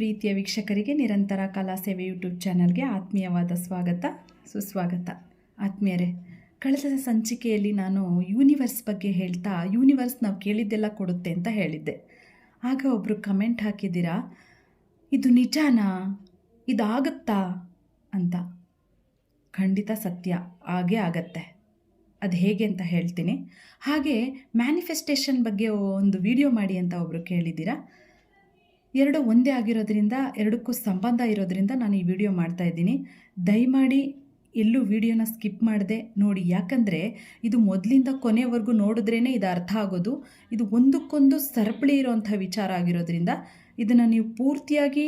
ಪ್ರೀತಿಯ ವೀಕ್ಷಕರಿಗೆ ನಿರಂತರ ಕಲಾ ಸೇವೆ ಯೂಟ್ಯೂಬ್ ಚಾನಲ್ಗೆ ಆತ್ಮೀಯವಾದ ಸ್ವಾಗತ, ಸುಸ್ವಾಗತ. ಆತ್ಮೀಯರೇ, ಕಳೆದ ಸಂಚಿಕೆಯಲ್ಲಿ ನಾನು ಯೂನಿವರ್ಸ್ ಬಗ್ಗೆ ಹೇಳ್ತಾ ಯೂನಿವರ್ಸ್ ನಾವು ಕೇಳಿದ್ದೆಲ್ಲ ಕೊಡುತ್ತೆ ಅಂತ ಹೇಳಿದ್ದೆ. ಆಗ ಒಬ್ಬರು ಕಮೆಂಟ್ ಹಾಕಿದ್ದೀರಾ? ಇದು ನಿಜಾನಾ? ಇದಾಗುತ್ತಾ? ಅಂತ. ಖಂಡಿತ ಸತ್ಯ, ಹಾಗೇ ಆಗತ್ತೆ. ಅದು ಹೇಗೆ ಅಂತ ಹೇಳ್ತೀನಿ. ಹಾಗೆ ಮ್ಯಾನಿಫೆಸ್ಟೇಷನ್ ಬಗ್ಗೆ ಒಂದು ವಿಡಿಯೋ ಮಾಡಿ ಅಂತ ಒಬ್ಬರು ಕೇಳಿದ್ದೀರಾ? ಎರಡು ಒಂದೇ ಆಗಿರೋದ್ರಿಂದ, ಎರಡಕ್ಕೂ ಸಂಬಂಧ ಇರೋದ್ರಿಂದ ನಾನು ಈ ವಿಡಿಯೋ ಮಾಡ್ತಾ ಇದ್ದೀನಿ. ದಯಮಾಡಿ ಎಲ್ಲೂ ವಿಡಿಯೋನ ಸ್ಕಿಪ್ ಮಾಡಿದೆ ನೋಡಿ. ಯಾಕಂದರೆ ಇದು ಮೊದಲಿಂದ ಕೊನೆವರೆಗೂ ನೋಡಿದ್ರೇ ಇದು ಅರ್ಥ ಆಗೋದು. ಇದು ಒಂದಕ್ಕೊಂದು ಸರಪಳಿ ಇರೋವಂಥ ವಿಚಾರ ಆಗಿರೋದ್ರಿಂದ ಇದನ್ನು ನೀವು ಪೂರ್ತಿಯಾಗಿ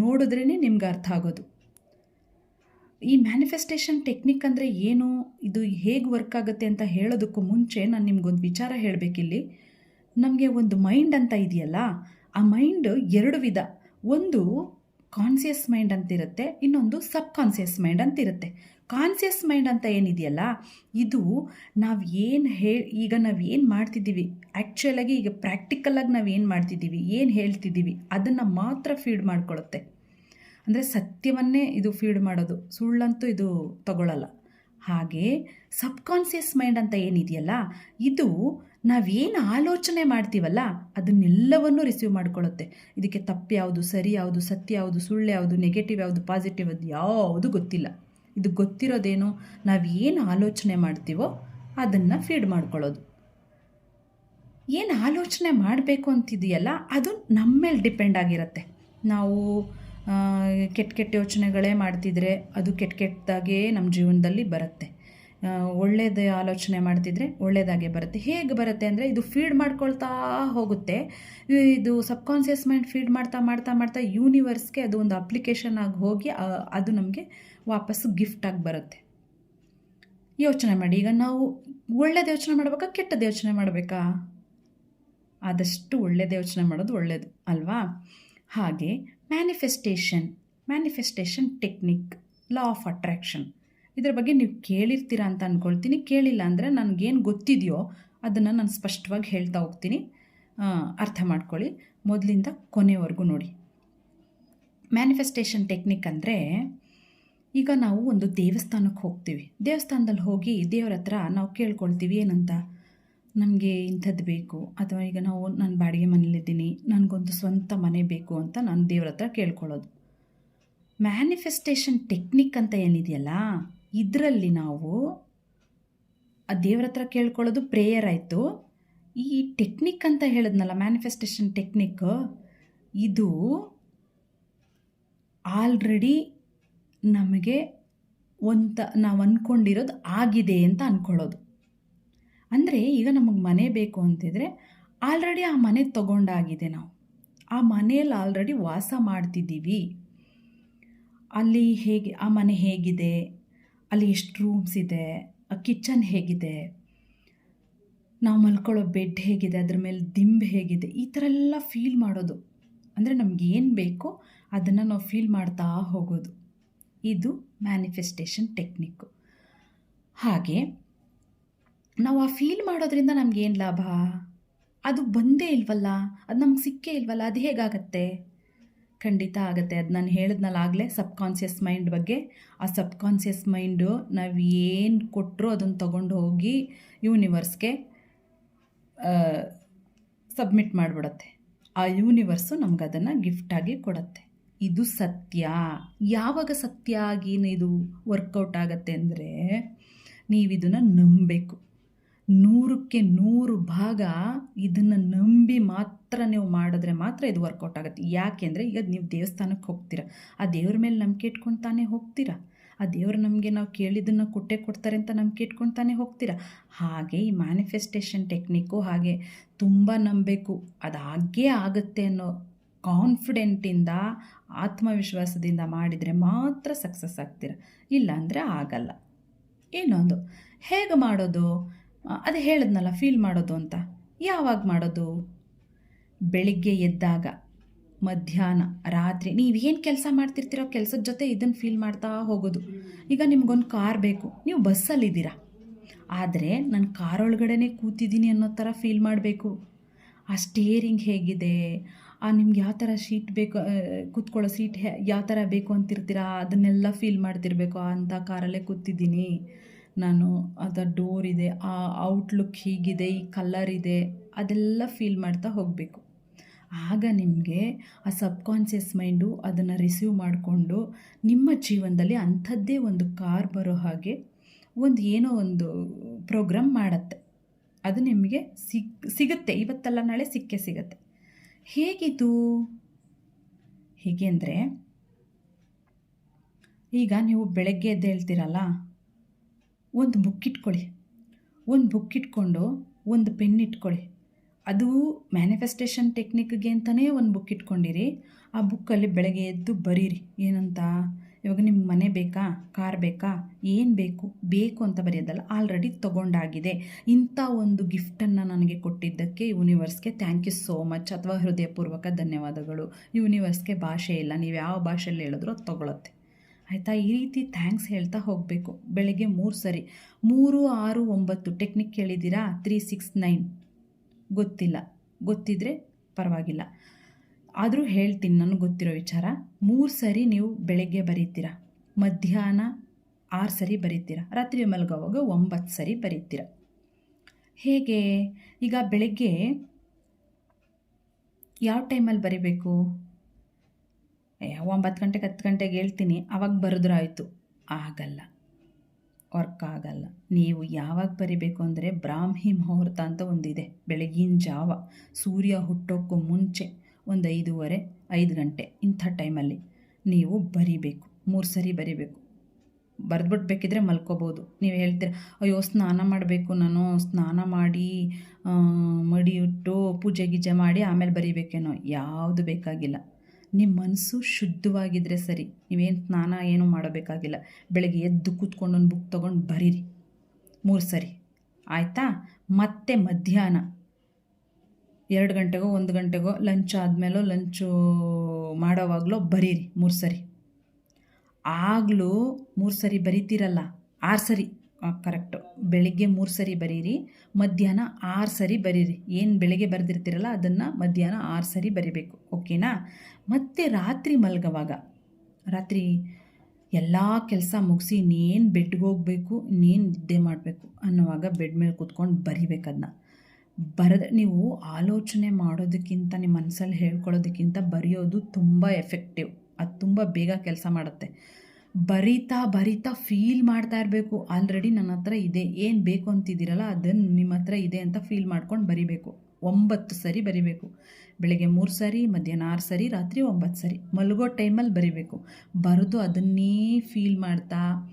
ನೋಡಿದ್ರೇ ನಿಮ್ಗೆ ಅರ್ಥ ಆಗೋದು. ಈ ಮ್ಯಾನಿಫೆಸ್ಟೇಷನ್ ಟೆಕ್ನಿಕ್ ಅಂದರೆ ಏನು, ಇದು ಹೇಗೆ ವರ್ಕ್ ಆಗುತ್ತೆ ಅಂತ ಹೇಳೋದಕ್ಕೂ ಮುಂಚೆ ನಾನು ನಿಮ್ಗೊಂದು ವಿಚಾರ ಹೇಳಬೇಕಿಲ್ಲಿ. ನಮಗೆ ಒಂದು ಮೈಂಡ್ ಅಂತ ಇದೆಯಲ್ಲ ಆ ಮೈಂಡ್ ಎರಡು ವಿಧ. ಒಂದು ಕಾನ್ಸಿಯಸ್ ಮೈಂಡ್ ಅಂತಿರುತ್ತೆ, ಇನ್ನೊಂದು ಸಬ್ ಕಾನ್ಸಿಯಸ್ ಮೈಂಡ್ ಅಂತಿರುತ್ತೆ. ಕಾನ್ಸಿಯಸ್ ಮೈಂಡ್ ಅಂತ ಏನಿದೆಯಲ್ಲ, ಇದು ನಾವು ಏನು ಹೇ, ಈಗ ನಾವು ಏನು ಮಾಡ್ತಿದ್ದೀವಿ ಆ್ಯಕ್ಚುಲಾಗಿ ಈಗ ಪ್ರಾಕ್ಟಿಕಲಾಗಿ ನಾವು ಏನು ಮಾಡ್ತಿದ್ದೀವಿ, ಏನು ಹೇಳ್ತಿದ್ದೀವಿ, ಅದನ್ನು ಮಾತ್ರ ಫೀಡ್ ಮಾಡ್ಕೊಳ್ಳುತ್ತೆ ಅಂದರೆ ಸತ್ಯವನ್ನೇ ಇದು ಫೀಡ್ ಮಾಡೋದು, ಸುಳ್ಳಂತೂ ಇದು ತಗೊಳ್ಳಲ್ಲ ಹಾಗೆ ಸಬ್ಕಾನ್ಸಿಯಸ್ ಮೈಂಡ್ ಅಂತ ಏನಿದೆಯಲ್ಲ, ಇದು ನಾವೇನು ಆಲೋಚನೆ ಮಾಡ್ತೀವಲ್ಲ, ಅದನ್ನೆಲ್ಲವನ್ನೂ ರಿಸೀವ್ ಮಾಡ್ಕೊಳ್ಳುತ್ತೆ. ಇದಕ್ಕೆ ತಪ್ಪು ಯಾವುದು, ಸರಿ ಯಾವುದು, ಸತ್ಯ ಯಾವುದು, ಸುಳ್ಳು ಯಾವುದು ನೆಗೆಟಿವ್ ಯಾವುದು ಪಾಸಿಟಿವ್ ಅದು ಯಾವುದು ಗೊತ್ತಿಲ್ಲ. ಇದು ಗೊತ್ತಿರೋದೇನು ನಾವು ಏನು ಆಲೋಚನೆ ಮಾಡ್ತೀವೋ ಅದನ್ನು ಫೀಡ್ ಮಾಡ್ಕೊಳ್ಳೋದು. ಏನು ಆಲೋಚನೆ ಮಾಡಬೇಕು ಅಂತಿದೆಯಲ್ಲ, ಅದು ನಮ್ಮ ಮೇಲೆ ಡಿಪೆಂಡ್ ಆಗಿರುತ್ತೆ. ನಾವು ಕೆಟ್ಟ ಕೆಟ್ಟ ಯೋಚನೆಗಳೇ ಮಾಡ್ತಿದ್ರೆ ಅದು ಕೆಟ್ಟ ಕೆಟ್ಟದಾಗೇ ನಮ್ಮ ಜೀವನದಲ್ಲಿ ಬರುತ್ತೆ. ಒಳ್ಳೇದು ಆಲೋಚನೆ ಮಾಡ್ತಿದ್ರೆ ಒಳ್ಳೇದಾಗೆ ಬರುತ್ತೆ. ಹೇಗೆ ಬರುತ್ತೆ ಅಂದರೆ ಇದು ಫೀಡ್ ಮಾಡ್ಕೊಳ್ತಾ ಹೋಗುತ್ತೆ. ಇದು ಸಬ್ಕಾನ್ಷಿಯಸ್ ಮೈಂಡ್ ಫೀಡ್ ಮಾಡ್ತಾ ಮಾಡ್ತಾ ಮಾಡ್ತಾ ಯೂನಿವರ್ಸ್ಗೆ ಅದು ಒಂದು ಅಪ್ಲಿಕೇಶನ್ ಆಗಿ ಹೋಗಿ ಅದು ನಮಗೆ ವಾಪಸ್ಸು ಗಿಫ್ಟಾಗಿ ಬರುತ್ತೆ. ಯೋಚನೆ ಮಾಡಿ. ಈಗ ನಾವು ಒಳ್ಳೇದು ಯೋಚನೆ ಮಾಡಬೇಕಾ ಕೆಟ್ಟದ್ದು ಯೋಚನೆ ಮಾಡಬೇಕಾ? ಆದಷ್ಟು ಒಳ್ಳೇದು ಯೋಚನೆ ಮಾಡೋದು ಒಳ್ಳೆಯದು ಅಲ್ವಾ? ಹಾಗೆ manifestation manifestation technique law of attraction ಇದರ ಬಗ್ಗೆ ನೀವು ಕೇಳಿರ್ತೀರಾ ಅಂತ ಅಂದ್ಕೊಳ್ತೀನಿ ಕೇಳಿಲ್ಲ ಅಂದರೆ ನನಗೇನು ಗೊತ್ತಿದೆಯೋ ಅದನ್ನು ನಾನು ಸ್ಪಷ್ಟವಾಗಿ ಹೇಳ್ತಾ ಹೋಗ್ತೀನಿ. ಅರ್ಥ ಮಾಡ್ಕೊಳ್ಳಿ. ಮೊದಲಿಂದ ಕೊನೆವರೆಗೂ ನೋಡಿ. ಮ್ಯಾನಿಫೆಸ್ಟೇಷನ್ ಟೆಕ್ನಿಕ್ ಅಂದರೆ ಈಗ ನಾವು ಒಂದು ದೇವಸ್ಥಾನಕ್ಕೆ ಹೋಗ್ತೀವಿ. ದೇವಸ್ಥಾನದಲ್ಲಿ ಹೋಗಿ ದೇವ್ರ ಹತ್ರ ನಾವು ಕೇಳ್ಕೊಳ್ತೀವಿ, ಏನಂತ? ನಮಗೆ ಇಂಥದ್ದು ಬೇಕು, ಅಥವಾ ಈಗ ನಾವು ನಾನು ಬಾಡಿಗೆ ಮನೇಲಿದ್ದೀನಿ ನನಗೊಂದು ಸ್ವಂತ ಮನೆ ಬೇಕು ಅಂತ ನಾನು ದೇವ್ರ ಹತ್ರ ಕೇಳ್ಕೊಳ್ಳೋದು. ಮ್ಯಾನಿಫೆಸ್ಟೇಷನ್ ಟೆಕ್ನಿಕ್ ಅಂತ ಏನಿದೆಯಲ್ಲ ಇದರಲ್ಲಿ ನಾವು ಆ ದೇವ್ರ ಹತ್ರ ಕೇಳ್ಕೊಳ್ಳೋದು ಪ್ರೇಯರ್ ಆಯಿತು. ಈ ಟೆಕ್ನಿಕ್ ಅಂತ ಹೇಳಿದ್ನಲ್ಲ ಮ್ಯಾನಿಫೆಸ್ಟೇಷನ್ ಟೆಕ್ನಿಕ್ ಇದು ಆಲ್ರೆಡಿ ನಮಗೆ ಒಂತ, ನಾವು ಅಂದ್ಕೊಂಡಿರೋದು ಆಗಿದೆ ಅಂತ ಅಂದ್ಕೊಳ್ಳೋದು ಅಂದರೆ ಈಗ ನಮಗೆ ಮನೆ ಬೇಕು ಅಂತಿದ್ರೆ ಆಲ್ರೆಡಿ ಆ ಮನೆ ತಗೊಂಡಾಗಿದೆ ನಾವು. ಆ ಮನೆಯಲ್ಲಿ ಆಲ್ರೆಡಿ ವಾಸ ಮಾಡ್ತಿದ್ದೀವಿ. ಅಲ್ಲಿ ಹೇಗೆ, ಆ ಮನೆ ಹೇಗಿದೆ? ಅಲ್ಲಿ ಎಷ್ಟು ರೂಮ್ಸ್ ಇದೆ, ಆ ಕಿಚನ್ ಹೇಗಿದೆ, ನಾವು ಮಲ್ಕೊಳ್ಳೋ ಬೆಡ್ ಹೇಗಿದೆ, ಅದ್ರ ಮೇಲೆ ದಿಂಬು ಹೇಗಿದೆ, ಈ ಥರ ಎಲ್ಲ ಫೀಲ್ ಮಾಡೋದು. ಅಂದರೆ ನಮ್ಗೆ ಏನು ಬೇಕೋ ಅದನ್ನು ನಾವು ಫೀಲ್ ಮಾಡ್ತಾ ಹೋಗೋದು. ಇದು ಮ್ಯಾನಿಫೆಸ್ಟೇಷನ್ ಟೆಕ್ನಿಕ್ಕು ಹಾಗೆ, ನಾವು ಆ ಫೀಲ್ ಮಾಡೋದ್ರಿಂದ ನಮಗೇನು ಲಾಭ? ಅದು ಬಂದೇ ಇಲ್ವಲ್ಲ? ಅದು ನಮ್ಗೆ ಸಿಕ್ಕೇ ಇಲ್ವಲ್ಲ? ಅದು ಹೇಗಾಗತ್ತೆ? ಖಂಡಿತ ಆಗುತ್ತೆ. ಅದು ನಾನು ಹೇಳಿದ್ನಲ್ಲ ಆಗಲೇ ಮೈಂಡ್ ಬಗ್ಗೆ. ಆ ಸಬ್ಕಾನ್ಷಿಯಸ್ ಮೈಂಡು ನಾವು ಏನು ಕೊಟ್ಟರು ಅದನ್ನು ತಗೊಂಡು ಹೋಗಿ ಯೂನಿವರ್ಸ್ಗೆ ಸಬ್ಮಿಟ್ ಮಾಡಿಬಿಡತ್ತೆ. ಆ ಯೂನಿವರ್ಸು ನಮ್ಗೆ ಅದನ್ನು ಗಿಫ್ಟಾಗಿ ಕೊಡತ್ತೆ. ಇದು ಸತ್ಯ. ಯಾವಾಗ ಸತ್ಯ ಆಗಿ ಇದು ವರ್ಕೌಟ್ ಆಗುತ್ತೆ ಅಂದರೆ ನೀವಿದನ್ನು ನಂಬಬೇಕು. ನೂರಕ್ಕೆ ನೂರು ಭಾಗ ಇದನ್ನು ನಂಬಿ ಮಾತ್ರ ನೀವು ಮಾಡಿದ್ರೆ ಮಾತ್ರ ಇದು ವರ್ಕೌಟ್ ಆಗುತ್ತೆ. ಯಾಕೆಂದರೆ ಈಗ ನೀವು ದೇವಸ್ಥಾನಕ್ಕೆ ಹೋಗ್ತೀರಾ, ಆ ದೇವ್ರ ಮೇಲೆ ನಂಬಿಕೆ ಇಟ್ಕೊಂಡು ತಾನೇ ಹೋಗ್ತೀರಾ? ಆ ದೇವರು ನಮಗೆ ನಾವು ಕೇಳಿದ್ದನ್ನು ಕೊಟ್ಟೆ ಕೊಡ್ತಾರೆ ಅಂತ ನಂಬಿಕೆ ಇಟ್ಕೊಂಡು ತಾನೇ ಹೋಗ್ತೀರಾ? ಹಾಗೆ ಈ ಮ್ಯಾನಿಫೆಸ್ಟೇಷನ್ ಟೆಕ್ನಿಕ್ಕು ಹಾಗೆ ತುಂಬ ನಂಬಬೇಕು. ಅದು ಆಗುತ್ತೆ ಅನ್ನೋ ಕಾನ್ಫಿಡೆಂಟಿಂದ ಆತ್ಮವಿಶ್ವಾಸದಿಂದ ಮಾಡಿದರೆ ಮಾತ್ರ ಸಕ್ಸಸ್ ಆಗ್ತೀರ. ಇಲ್ಲಾಂದರೆ ಆಗಲ್ಲ. ಇನ್ನೊಂದು ಹೇಗೆ ಮಾಡೋದು? ಅದು ಹೇಳಿದ್ನಲ್ಲ ಫೀಲ್ ಮಾಡೋದು ಅಂತ. ಯಾವಾಗ ಮಾಡೋದು? ಬೆಳಿಗ್ಗೆ ಎದ್ದಾಗ, ಮಧ್ಯಾಹ್ನ, ರಾತ್ರಿ. ನೀವು ಏನು ಕೆಲಸ ಮಾಡ್ತಿರ್ತೀರೋ ಕೆಲಸದ ಜೊತೆ ಇದನ್ನು ಫೀಲ್ ಮಾಡ್ತಾ ಹೋಗೋದು. ಈಗ ನಿಮಗೊಂದು ಕಾರ್ ಬೇಕು. ನೀವು ಬಸ್ಸಲ್ಲಿದ್ದೀರಾ? ಆದರೆ ನಾನು ಕಾರೊಳಗಡೆನೇ ಕೂತಿದ್ದೀನಿ ಅನ್ನೋ ಥರ ಫೀಲ್ ಮಾಡಬೇಕು. ಆ ಸ್ಟೇರಿಂಗ್ ಹೇಗಿದೆ? ಆ ನಿಮ್ಗೆ ಯಾವ ಥರ ಸೀಟ್ ಬೇಕು ಕೂತ್ಕೊಳ್ಳೋ ಸೀಟ್ ಯಾವ ಥರ ಬೇಕು ಅಂತಿರ್ತೀರಾ? ಅದನ್ನೆಲ್ಲ ಫೀಲ್ ಮಾಡ್ತಿರ್ಬೇಕು. ಅಂಥ ಕಾರಲ್ಲೇ ಕೂತಿದ್ದೀನಿ. ನಾನು ಅದರ ಡೋರ್ ಇದೆ, ಆ ಔಟ್ಲುಕ್ ಹೀಗಿದೆ, ಈ ಕಲರ್ ಇದೆ, ಅದೆಲ್ಲ ಫೀಲ್ ಮಾಡ್ತಾ ಹೋಗಬೇಕು. ಆಗ ನಿಮಗೆ ಆ ಸಬ್ಕಾನ್ಷಿಯಸ್ ಮೈಂಡು ಅದನ್ನು ರಿಸೀವ್ ಮಾಡಿಕೊಂಡು ನಿಮ್ಮ ಜೀವನದಲ್ಲಿ ಅಂಥದ್ದೇ ಒಂದು ಕಾರ್ ಬರೋ ಹಾಗೆ ಒಂದು ಏನೋ ಒಂದು ಪ್ರೋಗ್ರಾಮ್ ಮಾಡುತ್ತೆ. ಅದು ನಿಮಗೆ ಸಿಗ್, ಸಿಗುತ್ತೆ. ಇವತ್ತಲ್ಲ ನಾಳೆ ಸಿಕ್ಕೇ ಸಿಗುತ್ತೆ. ಹೇಗಿದು? ಹೇಗೆ ಈಗ ನೀವು ಬೆಳಗ್ಗೆ ಎದ್ದು ಹೇಳ್ತೀರಲ್ಲ ಒಂದು ಬುಕ್ ಇಟ್ಕೊಳ್ಳಿ ಒಂದು ಬುಕ್ ಇಟ್ಕೊಂಡು ಒಂದು ಪೆನ್ ಇಟ್ಕೊಳ್ಳಿ ಅದು ಮ್ಯಾನಿಫೆಸ್ಟೇಷನ್ ಟೆಕ್ನಿಕ್ಗೆ ಅಂತಲೇ ಒಂದು ಬುಕ್ ಇಟ್ಕೊಂಡಿರಿ ಆ ಬುಕ್ಕಲ್ಲಿ ಬೆಳಗ್ಗೆ ಎದ್ದು ಬರೀರಿ. ಏನಂತ? ಇವಾಗ ನಿಮ್ಮ ಮನೆ ಬೇಕಾ? ಕಾರ್ ಬೇಕಾ? ಏನು ಬೇಕು? ಬೇಕು ಅಂತ ಬರೆಯೋದಲ್ಲ, ಆಲ್ರೆಡಿ ತೊಗೊಂಡಾಗಿದೆ. ಇಂಥ ಒಂದು ಗಿಫ್ಟನ್ನು ನನಗೆ ಕೊಟ್ಟಿದ್ದಕ್ಕೆ ಯೂನಿವರ್ಸ್ಗೆ ಥ್ಯಾಂಕ್ ಯು ಸೋ ಮಚ್. ಅಥವಾ ಹೃದಯಪೂರ್ವಕ ಧನ್ಯವಾದಗಳು. ಯೂನಿವರ್ಸ್ಗೆ ಭಾಷೆ ಇಲ್ಲ. ನೀವು ಯಾವ ಭಾಷೆಯಲ್ಲಿ ಹೇಳಿದ್ರು ಅದು ತೊಗೊಳತ್ತೆ. ಆಯಿತಾ? ಈ ರೀತಿ ಥ್ಯಾಂಕ್ಸ್ ಹೇಳ್ತಾ ಹೋಗಬೇಕು. ಬೆಳಗ್ಗೆ ಮೂರು ಸರಿ. ಮೂರು, ಆರು, ಒಂಬತ್ತು. ಟೆಕ್ನಿಕ್ ಕೇಳಿದ್ದೀರಾ? Three, six, nine. ಗೊತ್ತಿಲ್ಲ. ಗೊತ್ತಿದ್ದರೆ ಪರವಾಗಿಲ್ಲ. ಆದರೂ ಹೇಳ್ತೀನಿ, ನನಗೆ ಗೊತ್ತಿರೋ ವಿಚಾರ. ಮೂರು ಸರಿ ನೀವು ಬೆಳಗ್ಗೆ ಬರೀತೀರ? ಮಧ್ಯಾಹ್ನ ಆರು ಸರಿ ಬರೀತೀರ? ರಾತ್ರಿ ಮಲಗೋವಾಗ ಒಂಬತ್ತು ಸರಿ ಬರೀತೀರ? ಹೇಗೆ? ಈಗ ಬೆಳಗ್ಗೆ ಯಾವ ಟೈಮಲ್ಲಿ ಬರಿಬೇಕು? ಒಂಬತ್ತು ಗಂಟೆಗೆ ಹತ್ತು ಗಂಟೆಗೆ ಹೇಳ್ತೀನಿ, ಅವಾಗ ಬರೆದ್ರಾಯಿತು. ಆಗಲ್ಲ. ವರ್ಕ್ ಆಗಲ್ಲ. ನೀವು ಯಾವಾಗ ಬರಿಬೇಕು ಅಂದರೆ ಬ್ರಾಹ್ಮಿ ಮುಹೂರ್ತ ಅಂತ ಒಂದಿದೆ. ಬೆಳಗಿನ ಜಾವ. ಸೂರ್ಯ ಹುಟ್ಟೋಕ್ಕೂ ಮುಂಚೆ ಒಂದು ಐದೂವರೆ, ಐದು ಗಂಟೆ ಇಂಥ ಟೈಮಲ್ಲಿ ನೀವು ಬರಿಬೇಕು. ಮೂರು ಸರಿ ಬರಿಬೇಕು. ಬರೆದ್ಬಿಟ್ಟು ಬೇಕಿದ್ರೆ ಮಲ್ಕೋಬೋದು. ನೀವು ಹೇಳ್ತೀರ, ಅಯ್ಯೋ, ಸ್ನಾನ ಮಾಡಬೇಕು ನಾನು, ಸ್ನಾನ ಮಾಡಿ ಮಡಿ ಇಟ್ಟು ಪೂಜೆ ಗೀಜೆ ಮಾಡಿ ಆಮೇಲೆ ಬರಿಬೇಕೇನೋ. ಯಾವುದು ಬೇಕಾಗಿಲ್ಲ. ನಿಮ್ಮ ಮನಸ್ಸು ಶುದ್ಧವಾಗಿದ್ದರೆ ಸರಿ. ನೀವೇನು ಸ್ನಾನ ಏನೂ ಮಾಡಬೇಕಾಗಿಲ್ಲ. ಬೆಳಗ್ಗೆ ಎದ್ದು ಕೂತ್ಕೊಂಡು ಒಂದು ಬುಕ್ ತೊಗೊಂಡು ಬರೀರಿ. ಮೂರು ಸರಿ. ಆಯಿತಾ? ಮತ್ತೆ ಮಧ್ಯಾಹ್ನ. ಎರಡು ಗಂಟೆಗೋ, ಒಂದು ಗಂಟೆಗೋ, ಲಂಚ್ ಆದಮೇಲೋ, ಲಂಚು ಮಾಡೋವಾಗಲೋ ಬರೀರಿ. ಮೂರು ಸರಿ. ಆಗಲೂ ಮೂರು ಸರಿ ಬರಿತೀರಲ್ಲ. ಆರು ಸರಿ. ಕರೆಕ್ಟು ಬೆಳಿಗ್ಗೆ ಮೂರು ಸರಿ ಬರೀರಿ, ಮಧ್ಯಾಹ್ನ ಆರು ಸರಿ ಬರೀರಿ. ಏನು ಬೆಳಿಗ್ಗೆ ಬರೆದಿರ್ತೀರಲ್ಲ ಅದನ್ನು ಮಧ್ಯಾಹ್ನ ಆರು ಸರಿ ಬರಿಬೇಕು. ಓಕೆನಾ ಮತ್ತು ರಾತ್ರಿ ಮಲಗುವಾಗ. ರಾತ್ರಿ ಎಲ್ಲ ಕೆಲಸ ಮುಗಿಸಿ ಇನ್ನೇನು ಬೆಡ್ಗೆ ಹೋಗಬೇಕು, ಇನ್ನೇನು ನಿದ್ದೆ ಮಾಡಬೇಕು ಅನ್ನೋವಾಗ ಬೆಡ್ ಮೇಲೆ ಕೂತ್ಕೊಂಡು ಬರಿಬೇಕು ಅದನ್ನ ಬರೆದ, ನೀವು ಆಲೋಚನೆ ಮಾಡೋದಕ್ಕಿಂತ ನಿಮ್ಮ ಮನಸ್ಸಲ್ಲಿ ಹೇಳ್ಕೊಳ್ಳೋದಕ್ಕಿಂತ ಬರೆಯೋದು ತುಂಬ ಎಫೆಕ್ಟಿವ್ ಅದು ತುಂಬ ಬೇಗ ಕೆಲಸ ಮಾಡುತ್ತೆ. ಬರಿತಾ ಬರಿತಾ ಫೀಲ್ ಮಾಡ್ತಾ ಇರಬೇಕು. ಆಲ್ರೆಡಿ ನನ್ನ ಹತ್ರ ಇದೆ. ಏನು ಬೇಕು ಅಂತಿದ್ದೀರಲ್ಲ ಅದನ್ನು ನಿಮ್ಮ ಹತ್ರ ಇದೆ ಅಂತ ಫೀಲ್ ಮಾಡ್ಕೊಂಡು ಬರಿಬೇಕು. ಒಂಬತ್ತು ಸರಿ ಬರಿಬೇಕು. ಬೆಳಗ್ಗೆ ಮೂರು ಸರಿ, ಮಧ್ಯಾಹ್ನ ಆರು ಸರಿ, ರಾತ್ರಿ ಒಂಬತ್ತು ಸರಿ. ಮಲಗೋ ಟೈಮಲ್ಲಿ ಬರಿಬೇಕು. ಬರೆದು ಅದನ್ನೇ ಫೀಲ್ ಮಾಡ್ತಾ,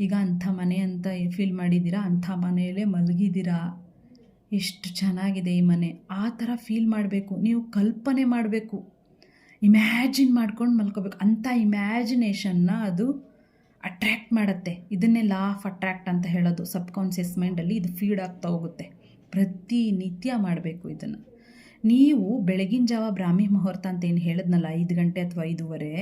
ಈಗ ಅಂಥ ಮನೆ ಅಂತ ಫೀಲ್ ಮಾಡಿದ್ದೀರಾ? ಅಂಥ ಮನೆಯಲ್ಲೇ ಮಲಗಿದ್ದೀರಾ? ಎಷ್ಟು ಚೆನ್ನಾಗಿದೆ ಈ ಮನೆ. ಆ ಥರ ಫೀಲ್ ಮಾಡಬೇಕು. ನೀವು ಕಲ್ಪನೆ ಮಾಡಬೇಕು. ಇಮ್ಯಾಜಿನ್ ಮಾಡ್ಕೊಂಡು ಮಲ್ಕೋಬೇಕು. ಅಂಥ ಇಮ್ಯಾಜಿನೇಷನ್ನ ಅದು ಅಟ್ರ್ಯಾಕ್ಟ್ ಮಾಡುತ್ತೆ. ಇದನ್ನೇ ಲಾ ಆಫ್ ಅಟ್ರ್ಯಾಕ್ಟ್ ಅಂತ ಹೇಳೋದು. ಸಬ್ಕಾನ್ಷಿಯಸ್ ಮೈಂಡಲ್ಲಿ ಇದು ಫೀಡ್ ಆಗ್ತಾ ಹೋಗುತ್ತೆ. ಪ್ರತಿನಿತ್ಯ ಮಾಡಬೇಕು ಇದನ್ನು. ನೀವು ಬೆಳಗಿನ ಜಾವ ಬ್ರಾಹ್ಮಿ ಮುಹೂರ್ತ ಅಂತ ಏನು ಹೇಳಿದ್ನಲ್ಲ, ಐದು ಗಂಟೆ ಅಥವಾ ಐದೂವರೆ,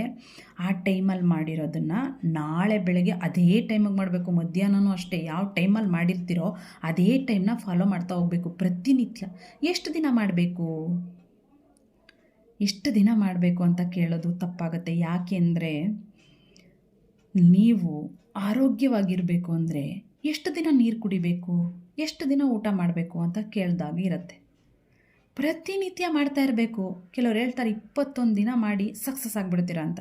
ಆ ಟೈಮಲ್ಲಿ ಮಾಡಿರೋದನ್ನು ನಾಳೆ ಬೆಳಗ್ಗೆ ಅದೇ ಟೈಮಿಗೆ ಮಾಡಬೇಕು. ಮಧ್ಯಾಹ್ನನೂ ಅಷ್ಟೇ. ಯಾವ ಟೈಮಲ್ಲಿ ಮಾಡಿರ್ತೀರೋ ಅದೇ ಟೈಮ್ನ ಫಾಲೋ ಮಾಡ್ತಾ ಹೋಗಬೇಕು. ಪ್ರತಿನಿತ್ಯ. ಎಷ್ಟು ದಿನ ಮಾಡಬೇಕು? ಎಷ್ಟು ದಿನ ಮಾಡಬೇಕು ಅಂತ ಕೇಳೋದು ತಪ್ಪಾಗುತ್ತೆ. ಯಾಕೆಂದರೆ ನೀವು ಆರೋಗ್ಯವಾಗಿರಬೇಕು ಅಂದರೆ ಎಷ್ಟು ದಿನ ನೀರು ಕುಡಿಬೇಕು, ಎಷ್ಟು ದಿನ ಊಟ ಮಾಡಬೇಕು ಅಂತ ಕೇಳ್ದಾಗ ಇರುತ್ತೆ. ಪ್ರತಿನಿತ್ಯ ಮಾಡ್ತಾ ಇರಬೇಕು. ಕೆಲವ್ರು ಹೇಳ್ತಾರೆ ಇಪ್ಪತ್ತೊಂದು ದಿನ ಮಾಡಿ ಸಕ್ಸಸ್ ಆಗಿಬಿಡ್ತೀರಾ ಅಂತ.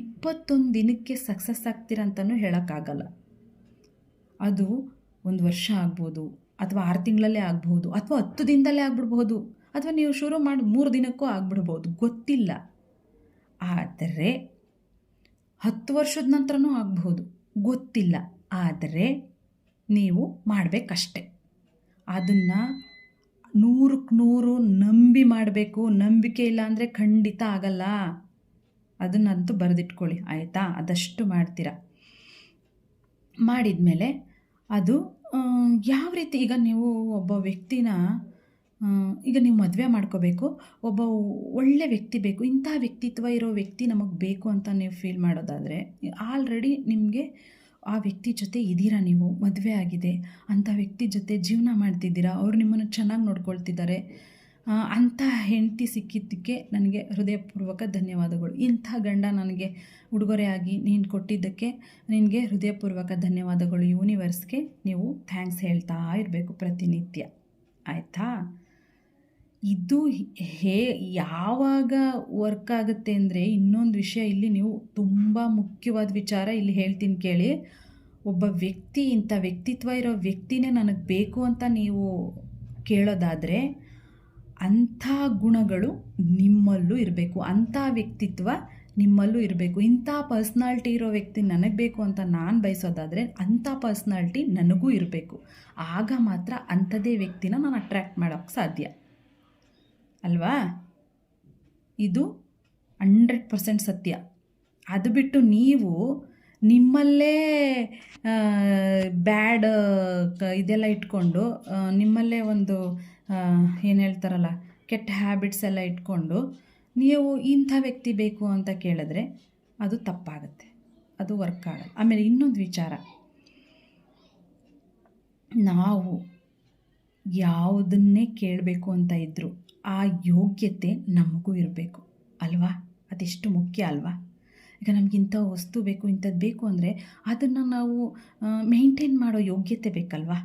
ಇಪ್ಪತ್ತೊಂದು ದಿನಕ್ಕೆ ಸಕ್ಸಸ್ ಆಗ್ತೀರ ಅಂತಲೂ ಹೇಳೋಕ್ಕಾಗಲ್ಲ. ಅದು ಒಂದು ವರ್ಷ ಆಗ್ಬೋದು, ಅಥವಾ ಆರು ತಿಂಗಳಲ್ಲೇ ಆಗ್ಬೋದು, ಅಥವಾ ಹತ್ತು ದಿನದಲ್ಲೇ ಆಗ್ಬಿಡ್ಬೋದು. ಅಥವಾ ನೀವು ಶುರು ಮಾಡಿ ಮೂರು ದಿನಕ್ಕೂ ಆಗ್ಬಿಡ್ಬೋದು. ಗೊತ್ತಿಲ್ಲ. ಆದರೆ ಹತ್ತು ವರ್ಷದ ನಂತರನೂ ಆಗ್ಬೋದು ಗೊತ್ತಿಲ್ಲ. ಆದರೆ ನೀವು ಮಾಡಬೇಕಷ್ಟೆ. ಅದನ್ನು ನೂರಕ್ಕೆ ನೂರು ನಂಬಿ ಮಾಡಬೇಕು. ನಂಬಿಕೆ ಇಲ್ಲ ಅಂದರೆ ಖಂಡಿತ ಆಗಲ್ಲ. ಅದನ್ನಂತೂ ಬರೆದಿಟ್ಕೊಳ್ಳಿ. ಆಯಿತಾ? ಅದಷ್ಟು ಮಾಡ್ತೀರ? ಮಾಡಿದ ಮೇಲೆ ಅದು ಯಾವ ರೀತಿ ಈಗ ನೀವು ಒಬ್ಬ ವ್ಯಕ್ತಿನ ಈಗ ನೀವು ಮದುವೆ ಮಾಡ್ಕೋಬೇಕು, ಒಬ್ಬ ಒಳ್ಳೆ ವ್ಯಕ್ತಿ ಬೇಕು, ಇಂಥ ವ್ಯಕ್ತಿತ್ವ ಇರೋ ವ್ಯಕ್ತಿ ನಮಗೆ ಬೇಕು ಅಂತ ನೀವು ಫೀಲ್ ಮಾಡೋದಾದರೆ ಆಲ್ರೆಡಿ ನಿಮಗೆ ಆ ವ್ಯಕ್ತಿ ಜೊತೆ ಇದ್ದೀರಾ ನೀವು, ಮದುವೆ ಆಗಿದೆ, ಅಂಥ ವ್ಯಕ್ತಿ ಜೊತೆ ಜೀವನ ಮಾಡ್ತಿದ್ದೀರಾ, ಅವ್ರು ನಿಮ್ಮನ್ನು ಚೆನ್ನಾಗಿ ನೋಡ್ಕೊಳ್ತಿದ್ದಾರೆ ಅಂಥ ಹೆಂಡತಿ ಸಿಕ್ಕಿದ್ದಕ್ಕೆ ನನಗೆ ಹೃದಯಪೂರ್ವಕ ಧನ್ಯವಾದಗಳು. ಇಂಥ ಗಂಡ ನನಗೆ ಉಡುಗೊರೆಯಾಗಿ ನೀನು ಕೊಟ್ಟಿದ್ದಕ್ಕೆ ನಿನಗೆ ಹೃದಯಪೂರ್ವಕ ಧನ್ಯವಾದಗಳು. ಯೂನಿವರ್ಸ್ಗೆ ನೀವು ಥ್ಯಾಂಕ್ಸ್ ಹೇಳ್ತಾ ಇರಬೇಕು ಪ್ರತಿನಿತ್ಯ. ಆಯಿತಾ? ಇದು ಹೇ, ಯಾವಾಗ ವರ್ಕ್ ಆಗುತ್ತೆ ಅಂದರೆ ಇನ್ನೊಂದು ವಿಷಯ ಇಲ್ಲಿ ನೀವು ತುಂಬ ಮುಖ್ಯವಾದ ವಿಚಾರ ಇಲ್ಲಿ ಹೇಳ್ತೀನಿ ಕೇಳಿ. ಒಬ್ಬ ವ್ಯಕ್ತಿ, ಇಂಥ ವ್ಯಕ್ತಿತ್ವ ಇರೋ ವ್ಯಕ್ತಿನೇ ನನಗೆ ಬೇಕು ಅಂತ ನೀವು ಕೇಳೋದಾದರೆ ಅಂಥ ಗುಣಗಳು ನಿಮ್ಮಲ್ಲೂ ಇರಬೇಕು. ಅಂಥ ವ್ಯಕ್ತಿತ್ವ ನಿಮ್ಮಲ್ಲೂ ಇರಬೇಕು. ಇಂಥ ಪರ್ಸ್ನಾಲ್ಟಿ ಇರೋ ವ್ಯಕ್ತಿ ನನಗೆ ಬೇಕು ಅಂತ ನಾನು ಬಯಸೋದಾದರೆ ಅಂಥ ಪರ್ಸ್ನಾಲ್ಟಿ ನನಗೂ ಇರಬೇಕು. ಆಗ ಮಾತ್ರ ಅಂಥದೇ ವ್ಯಕ್ತಿನ ನಾನು ಅಟ್ರ್ಯಾಕ್ಟ್ ಮಾಡೋಕ್ಕೆ ಸಾಧ್ಯ. ಅಲ್ವಾ? ಇದು ಹಂಡ್ರೆಡ್ ಪರ್ಸೆಂಟ್ ಸತ್ಯ. ಅದು ಬಿಟ್ಟು ನೀವು ನಿಮ್ಮಲ್ಲೇ ಬ್ಯಾಡ್ ಇದೆಲ್ಲ ಇಟ್ಕೊಂಡು ನಿಮ್ಮಲ್ಲೇ ಒಂದು ಏನು ಹೇಳ್ತಾರಲ್ಲ, ಕೆಟ್ಟ ಹ್ಯಾಬಿಟ್ಸ್ ಎಲ್ಲ ಇಟ್ಕೊಂಡು ನೀವು ಇಂಥ ವ್ಯಕ್ತಿ ಬೇಕು ಅಂತ ಕೇಳಿದ್ರೆ ಅದು ತಪ್ಪಾಗುತ್ತೆ. ಅದು ವರ್ಕ್ ಆಗಲ್ಲ. ಆಮೇಲೆ ಇನ್ನೊಂದು ವಿಚಾರ. ನಾವು ಯಾವುದನ್ನೇ ಕೇಳಬೇಕು ಅಂತ ಇದ್ದರೂ ಆ ಯೋಗ್ಯತೆ ನಮಗೂ ಇರಬೇಕು, ಅಲ್ವಾ? ಅದೆಷ್ಟು ಮುಖ್ಯ ಅಲ್ವಾ? ಈಗ ನಮಗಿಂಥ ವಸ್ತು ಬೇಕು, ಇಂಥದ್ದು ಬೇಕು ಅಂದರೆ ಅದನ್ನು ನಾವು ಮೇಂಟೈನ್ ಮಾಡೋ ಯೋಗ್ಯತೆ ಬೇಕಲ್ವಾ?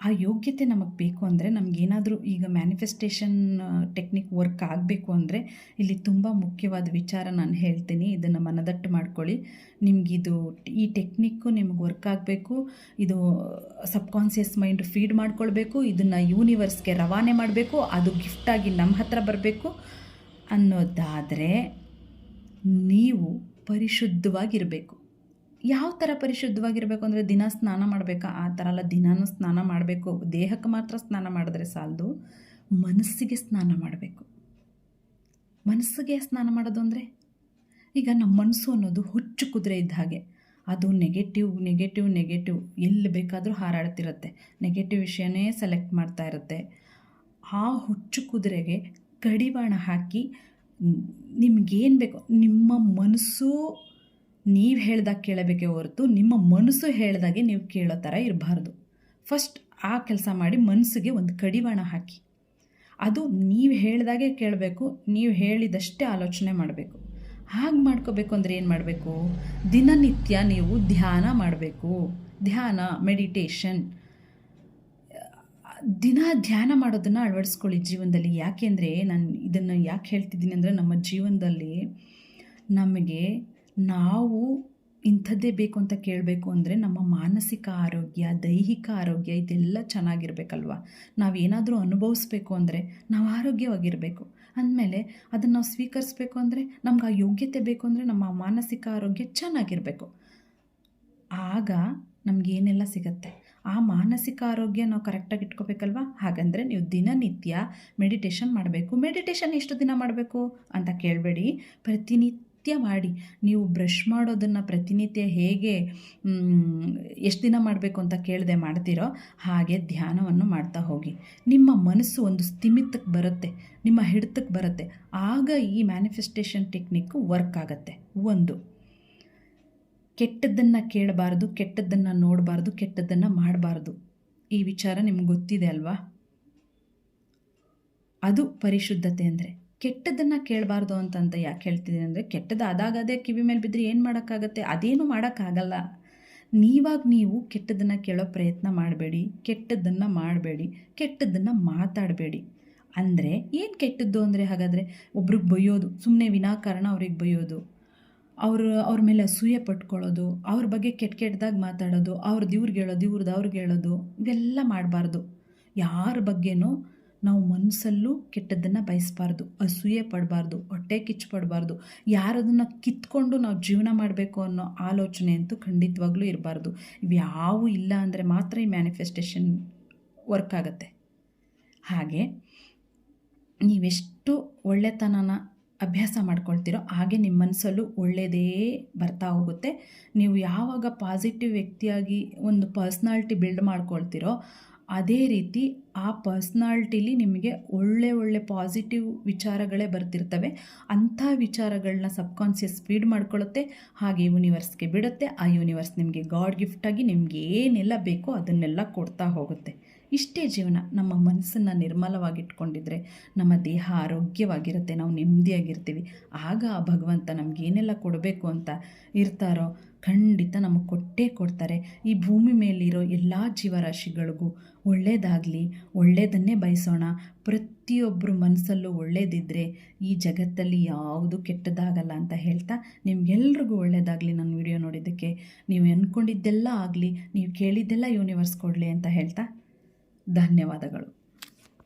ಆ ಯೋಗ್ಯತೆ ನಮಗೆ ಬೇಕು ಅಂದರೆ ನಮಗೇನಾದರೂ ಈಗ ಮ್ಯಾನಿಫೆಸ್ಟೇಷನ್ ಟೆಕ್ನಿಕ್ ವರ್ಕ್ ಆಗಬೇಕು ಅಂದರೆ ಇಲ್ಲಿ ತುಂಬ ಮುಖ್ಯವಾದ ವಿಚಾರ ನಾನು ಹೇಳ್ತೀನಿ. ಇದನ್ನು ಮನದಟ್ಟು ಮಾಡ್ಕೊಳ್ಳಿ. ನಿಮಗಿದು ಈ ಟೆಕ್ನಿಕ್ಕು ನಿಮ್ಗೆ ವರ್ಕ್ ಆಗಬೇಕು. ಇದು ಸಬ್ಕಾನ್ಸಿಯಸ್ ಮೈಂಡ್ ಫೀಡ್ ಮಾಡ್ಕೊಳ್ಬೇಕು. ಇದನ್ನು ಯೂನಿವರ್ಸ್ಗೆ ರವಾನೆ ಮಾಡಬೇಕು. ಅದು ಗಿಫ್ಟಾಗಿ ನಮ್ಮ ಹತ್ರ ಬರಬೇಕು ಅನ್ನೋದಾದರೆ ನೀವು ಪರಿಶುದ್ಧವಾಗಿರಬೇಕು. ಯಾವ ಥರ ಪರಿಶುದ್ಧವಾಗಿರಬೇಕು ಅಂದರೆ ದಿನ ಸ್ನಾನ ಮಾಡಬೇಕಾ? ಆ ಥರ ಅಲ್ಲ, ದಿನಾನೂ ಸ್ನಾನ ಮಾಡಬೇಕು. ದೇಹಕ್ಕೆ ಮಾತ್ರ ಸ್ನಾನ ಮಾಡಿದ್ರೆ ಸಾಲದು. ಮನಸ್ಸಿಗೆ ಸ್ನಾನ ಮಾಡಬೇಕು. ಮನಸ್ಸಿಗೆ ಸ್ನಾನ ಮಾಡೋದು ಅಂದರೆ ಈಗ ನಮ್ಮ ಮನಸ್ಸು ಅನ್ನೋದು ಹುಚ್ಚು ಕುದುರೆ ಇದ್ದ ಹಾಗೆ. ಅದು ನೆಗೆಟಿವ್ ನೆಗೆಟಿವ್ ನೆಗೆಟಿವ್ ಎಲ್ಲಿ ಬೇಕಾದರೂ ಹಾರಾಡ್ತಿರುತ್ತೆ. ನೆಗೆಟಿವ್ ವಿಷಯನೇ ಸೆಲೆಕ್ಟ್ ಮಾಡ್ತಾ ಇರುತ್ತೆ. ಆ ಹುಚ್ಚು ಕುದುರೆಗೆ ಕಡಿವಾಣ ಹಾಕಿ ನಿಮ್ಗೇನು ಬೇಕೋ, ನಿಮ್ಮ ಮನಸ್ಸು ನೀವು ಹೇಳ್ದಾಗ ಕೇಳಬೇಕೇ ಹೊರತು ನಿಮ್ಮ ಮನಸ್ಸು ಹೇಳ್ದಾಗೆ ನೀವು ಕೇಳೋ ಥರ ಇರಬಾರ್ದು. ಫಸ್ಟ್ ಆ ಕೆಲಸ ಮಾಡಿ ಮನಸ್ಸಿಗೆ ಒಂದು ಕಡಿವಾಣ ಹಾಕಿ. ಅದು ನೀವು ಹೇಳ್ದಾಗೆ ಕೇಳಬೇಕು, ನೀವು ಹೇಳಿದಷ್ಟೇ ಆಲೋಚನೆ ಮಾಡಬೇಕು. ಹಾಗೆ ಮಾಡ್ಕೋಬೇಕು ಅಂದರೆ ಏನು ಮಾಡಬೇಕು? ದಿನನಿತ್ಯ ನೀವು ಧ್ಯಾನ ಮಾಡಬೇಕು. ಧ್ಯಾನ, ಮೆಡಿಟೇಷನ್. ದಿನ ಧ್ಯಾನ ಮಾಡೋದನ್ನು ಅಳವಡಿಸ್ಕೊಳ್ಳಿ ಜೀವನದಲ್ಲಿ. ಯಾಕೆಂದರೆ ನಾನು ಇದನ್ನು ಯಾಕೆ ಹೇಳ್ತಿದ್ದೀನಿ ಅಂದರೆ ನಮ್ಮ ಜೀವನದಲ್ಲಿ ನಮಗೆ ನಾವು ಇಂಥದ್ದೇ ಬೇಕು ಅಂತ ಕೇಳಬೇಕು ಅಂದರೆ ನಮ್ಮ ಮಾನಸಿಕ ಆರೋಗ್ಯ, ದೈಹಿಕ ಆರೋಗ್ಯ ಇದೆಲ್ಲ ಚೆನ್ನಾಗಿರ್ಬೇಕಲ್ವ? ನಾವೇನಾದರೂ ಅನುಭವಿಸ್ಬೇಕು ಅಂದರೆ ನಾವು ಆರೋಗ್ಯವಾಗಿರಬೇಕು. ಅಂದಮೇಲೆ ಅದನ್ನು ನಾವು ಸ್ವೀಕರಿಸ್ಬೇಕು ಅಂದರೆ ನಮ್ಗೆ ಆ ಯೋಗ್ಯತೆ ಬೇಕು ಅಂದರೆ ನಮ್ಮ ಮಾನಸಿಕ ಆರೋಗ್ಯ ಚೆನ್ನಾಗಿರಬೇಕು. ಆಗ ನಮಗೇನೆಲ್ಲ ಸಿಗತ್ತೆ? ಆ ಮಾನಸಿಕ ಆರೋಗ್ಯ ನಾವು ಕರೆಕ್ಟಾಗಿ ಇಟ್ಕೋಬೇಕಲ್ವಾ? ಹಾಗಂದರೆ ನೀವು ದಿನನಿತ್ಯ ಮೆಡಿಟೇಷನ್ ಮಾಡಬೇಕು. ಮೆಡಿಟೇಷನ್ ಎಷ್ಟು ದಿನ ಮಾಡಬೇಕು ಅಂತ ಕೇಳಬೇಡಿ. ಪ್ರತಿನಿತ್ಯ ಮಾಡಿ, ನೀವು ಬ್ರಷ್ ಮಾಡೋದನ್ನು ಪ್ರತಿನಿತ್ಯ ಹೇಗೆ ಎಷ್ಟು ದಿನ ಮಾಡಬೇಕು ಅಂತ ಕೇಳದೆ ಮಾಡ್ತೀರೋ ಹಾಗೆ ಧ್ಯಾನವನ್ನು ಮಾಡ್ತಾ ಹೋಗಿ. ನಿಮ್ಮ ಮನಸ್ಸು ಒಂದು ಸ್ಥಿಮಿತಕ್ಕೆ ಬರುತ್ತೆ, ನಿಮ್ಮ ಹಿಡಿತಕ್ಕೆ ಬರುತ್ತೆ. ಆಗ ಈ ಮ್ಯಾನಿಫೆಸ್ಟೇಷನ್ ಟೆಕ್ನಿಕ್ಕು ವರ್ಕ್ ಆಗುತ್ತೆ. ಒಂದು, ಕೆಟ್ಟದ್ದನ್ನು ಕೇಳಬಾರ್ದು, ಕೆಟ್ಟದ್ದನ್ನು ನೋಡಬಾರ್ದು, ಕೆಟ್ಟದ್ದನ್ನು ಮಾಡಬಾರ್ದು. ಈ ವಿಚಾರ ನಿಮ್ಗೆ ಗೊತ್ತಿದೆ ಅಲ್ವಾ? ಅದು ಪರಿಶುದ್ಧತೆ ಅಂದರೆ. ಕೆಟ್ಟದ್ದನ್ನು ಕೇಳಬಾರ್ದು ಅಂತಂತ ಯಾಕೆ ಹೇಳ್ತಿದ್ದೀನಿ ಅಂದರೆ ಕೆಟ್ಟದ್ದು ಅದಾಗದೇ ಕಿವಿ ಮೇಲೆ ಬಿದ್ದರೆ ಏನು ಮಾಡೋಕ್ಕಾಗತ್ತೆ? ಅದೇನು ಮಾಡೋಕ್ಕಾಗಲ್ಲ. ನೀವಾಗ ನೀವು ಕೆಟ್ಟದನ್ನು ಕೇಳೋ ಪ್ರಯತ್ನ ಮಾಡಬೇಡಿ ಕೆಟ್ಟದ್ದನ್ನು ಮಾಡಬೇಡಿ ಕೆಟ್ಟದ್ದನ್ನು ಮಾತಾಡಬೇಡಿ. ಅಂದರೆ ಏನು ಕೆಟ್ಟದ್ದು ಅಂದರೆ ಹಾಗಾದರೆ ಒಬ್ರಿಗೆ ಬೈಯೋದು ಸುಮ್ಮನೆ ವಿನಾಕಾರಣ ಅವ್ರಿಗೆ ಬೈಯೋದು ಅವರು, ಅವ್ರ ಮೇಲೆ ಅಸೂಯೆ ಪಟ್ಕೊಳ್ಳೋದು, ಅವ್ರ ಬಗ್ಗೆ ಕೆಟ್ಟ ಕೆಟ್ಟದಾಗಿ ಮಾತಾಡೋದು ಅವ್ರದ್ದು ಇವ್ರಿಗೆ ಹೇಳೋದು ಇವ್ರದ್ದು ಅವ್ರಿಗೆ ಹೇಳೋದು, ಇವೆಲ್ಲ ಮಾಡಬಾರ್ದು. ಯಾರ ಬಗ್ಗೆನೂ ನಾವು ಮನಸ್ಸಲ್ಲೂ ಕೆಟ್ಟದ್ದನ್ನು ಬಯಸಬಾರ್ದು, ಅಸೂಯೆ ಪಡಬಾರ್ದು, ಹೊಟ್ಟೆ ಕಿಚ್ಚು ಪಡಬಾರ್ದು ಯಾರದನ್ನು ಕಿತ್ಕೊಂಡು ನಾವು ಜೀವನ ಮಾಡಬೇಕು ಅನ್ನೋ ಆಲೋಚನೆ ಅಂತೂ ಖಂಡಿತವಾಗ್ಲೂ ಇರಬಾರ್ದು. ಇವ್ಯಾವು ಇಲ್ಲ ಅಂದರೆ ಮಾತ್ರ ಈ ಮ್ಯಾನಿಫೆಸ್ಟೇಷನ್ ವರ್ಕ್ ಆಗುತ್ತೆ. ಹಾಗೆ ನೀವೆಷ್ಟು ಒಳ್ಳೆತನನ ಅಭ್ಯಾಸ ಮಾಡ್ಕೊಳ್ತೀರೋ ಹಾಗೆ ನಿಮ್ಮ ಮನಸ್ಸಲ್ಲೂ ಒಳ್ಳೆಯದೇ ಬರ್ತಾ ಹೋಗುತ್ತೆ. ನೀವು ಯಾವಾಗ ಪಾಸಿಟಿವ್ ವ್ಯಕ್ತಿಯಾಗಿ ಒಂದು ಪರ್ಸ್ನಾಲ್ಟಿ ಬಿಲ್ಡ್ ಮಾಡ್ಕೊಳ್ತೀರೋ ಅದೇ ರೀತಿ ಆ ಪರ್ಸ್ನಾಲ್ಟಿಲಿ ನಿಮಗೆ ಒಳ್ಳೆ ಒಳ್ಳೆ ಪಾಸಿಟಿವ್ ವಿಚಾರಗಳೇ ಬರ್ತಿರ್ತವೆ. ಅಂಥ ವಿಚಾರಗಳನ್ನ ಸಬ್ಕಾನ್ಷಿಯಸ್ ಫೀಡ್ ಮಾಡ್ಕೊಳ್ಳುತ್ತೆ ಹಾಗೆ ಯೂನಿವರ್ಸ್ಗೆ ಬಿಡುತ್ತೆ. ಆ ಯೂನಿವರ್ಸ್ ನಿಮಗೆ ಗಾಡ್ ಗಿಫ್ಟಾಗಿ ನಿಮ್ಗೆ ಏನೆಲ್ಲ ಬೇಕೋ ಅದನ್ನೆಲ್ಲ ಕೊಡ್ತಾ ಹೋಗುತ್ತೆ. ಇಷ್ಟೇ ಜೀವನ ನಮ್ಮ ಮನಸ್ಸನ್ನು ನಿರ್ಮಲವಾಗಿಟ್ಕೊಂಡಿದ್ರೆ ನಮ್ಮ ದೇಹ ಆರೋಗ್ಯವಾಗಿರುತ್ತೆ, ನಾವು ನೆಮ್ಮದಿಯಾಗಿರ್ತೀವಿ. ಆಗ ಆ ಭಗವಂತ ನಮಗೇನೆಲ್ಲ ಕೊಡಬೇಕು ಅಂತ ಇರ್ತಾರೋ, ಖಂಡಿತ ನಮಗೆ ಕೊಟ್ಟೇ ಕೊಡ್ತಾರೆ. ಈ ಭೂಮಿ ಮೇಲಿರೋ ಎಲ್ಲ ಜೀವರಾಶಿಗಳಿಗೂ ಒಳ್ಳೆಯದಾಗಲಿ ಒಳ್ಳೆಯದನ್ನೇ ಬಯಸೋಣ. ಪ್ರತಿಯೊಬ್ಬರು ಮನಸ್ಸಲ್ಲೂ ಒಳ್ಳೆಯದಿದ್ದರೆ ಈ ಜಗತ್ತಲ್ಲಿ ಯಾವುದು ಕೆಟ್ಟದಾಗಲ್ಲ ಅಂತ ಹೇಳ್ತಾ ನಿಮ್ಗೆಲ್ರಿಗೂ ಒಳ್ಳೆಯದಾಗಲಿ ನನ್ನ ವಿಡಿಯೋ ನೋಡಿದ್ದಕ್ಕೆ. ನೀವು ಅಂದ್ಕೊಂಡಿದ್ದೆಲ್ಲ ಆಗಲಿ, ನೀವು ಕೇಳಿದ್ದೆಲ್ಲ ಯೂನಿವರ್ಸ್ ಕೊಡಲಿ ಅಂತ ಹೇಳ್ತಾ ಧನ್ಯವಾದಗಳು.